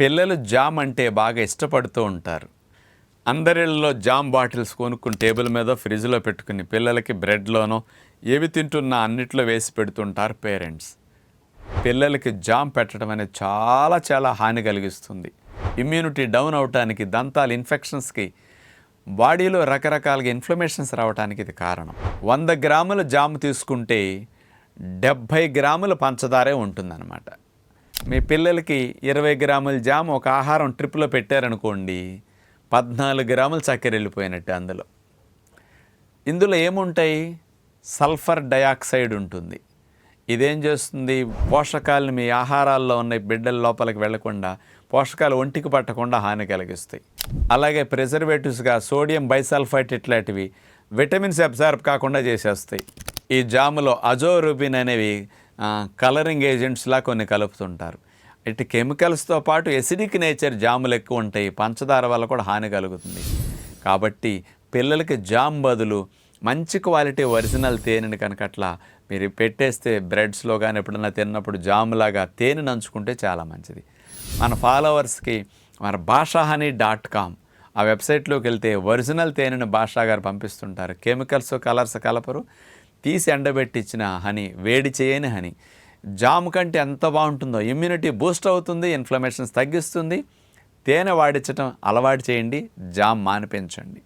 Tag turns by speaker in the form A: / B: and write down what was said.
A: పిల్లలు జామ్ అంటే బాగా ఇష్టపడుతూ ఉంటారు. అందరిళ్ళలో జామ్ బాటిల్స్ కొనుక్కుని టేబుల్ మీద ఫ్రిడ్జ్లో పెట్టుకుని పిల్లలకి బ్రెడ్లోనో ఏవి తింటున్నా అన్నిట్లో వేసి పెడుతుంటారు పేరెంట్స్. పిల్లలకి జామ్ పెట్టడం అనేది చాలా చాలా హాని కలిగిస్తుంది. ఇమ్యూనిటీ డౌన్ అవటానికి దంతాలు ఇన్ఫెక్షన్స్కి బాడీలో రకరకాలుగా ఇన్ఫ్లమేషన్స్ రావడానికి ఇది కారణం. వంద గ్రాముల జామ్ తీసుకుంటే డెబ్భై గ్రాముల పంచదారే ఉంటుందన్నమాట. మీ పిల్లలకి ఇరవై గ్రాముల జామ్ ఒక ఆహారం ట్రిప్లో పెట్టారనుకోండి పద్నాలుగు గ్రాములు చక్కెర వెళ్ళిపోయినట్టు అందులో. ఇందులో ఏముంటాయి? సల్ఫర్ డయాక్సైడ్ ఉంటుంది. ఇదేం చేస్తుంది? పోషకాలను మీ ఆహారాల్లో ఉన్న బిడ్డల లోపలికి వెళ్ళకుండా పోషకాలు ఒంటికి పట్టకుండా హాని కలిగిస్తాయి. అలాగే ప్రిజర్వేటివ్స్గా సోడియం బైసల్ఫైట్ ఇట్లాంటివి విటమిన్స్ అబ్జార్బ్ కాకుండా చేసేస్తాయి. ఈ జాములో అజోరూబిన్ అనేవి కలరింగ్ ఏజెంట్స్లా కొన్ని కలుపుతుంటారు. ఇటు కెమికల్స్తో పాటు ఎసిడిక్ నేచర్ జాములు ఎక్కువ ఉంటాయి. పంచదార వల్ల కూడా హాని కలుగుతుంది. కాబట్టి పిల్లలకి జామ్ బదులు మంచి క్వాలిటీ ఒరిజినల్ తేనెని కనుక అట్లా మీరు పెట్టేస్తే బ్రెడ్స్లో కానీ ఎప్పుడన్నా తిన్నప్పుడు జాములాగా తేనె నంచుకుంటే చాలా మంచిది. మన ఫాలోవర్స్కి మన భాషాహని డాట్ కామ్. ఆ వెబ్సైట్లోకి వెళ్తే ఒరిజినల్ తేనెను భాషా గారు పంపిస్తుంటారు. కెమికల్స్ కలర్స్ కలపరు. తీసి ఎండబెట్టించిన హనీ వేడి చేయని హనీ జామ్ కంటే ఎంత బాగుంటుందో ఇమ్యూనిటీ బూస్ట్ అవుతుంది ఇన్ఫ్లమేషన్స్ తగ్గిస్తుంది. తేనె వాడించడం అలవాటు చేయండి జామ్ మానిపించండి.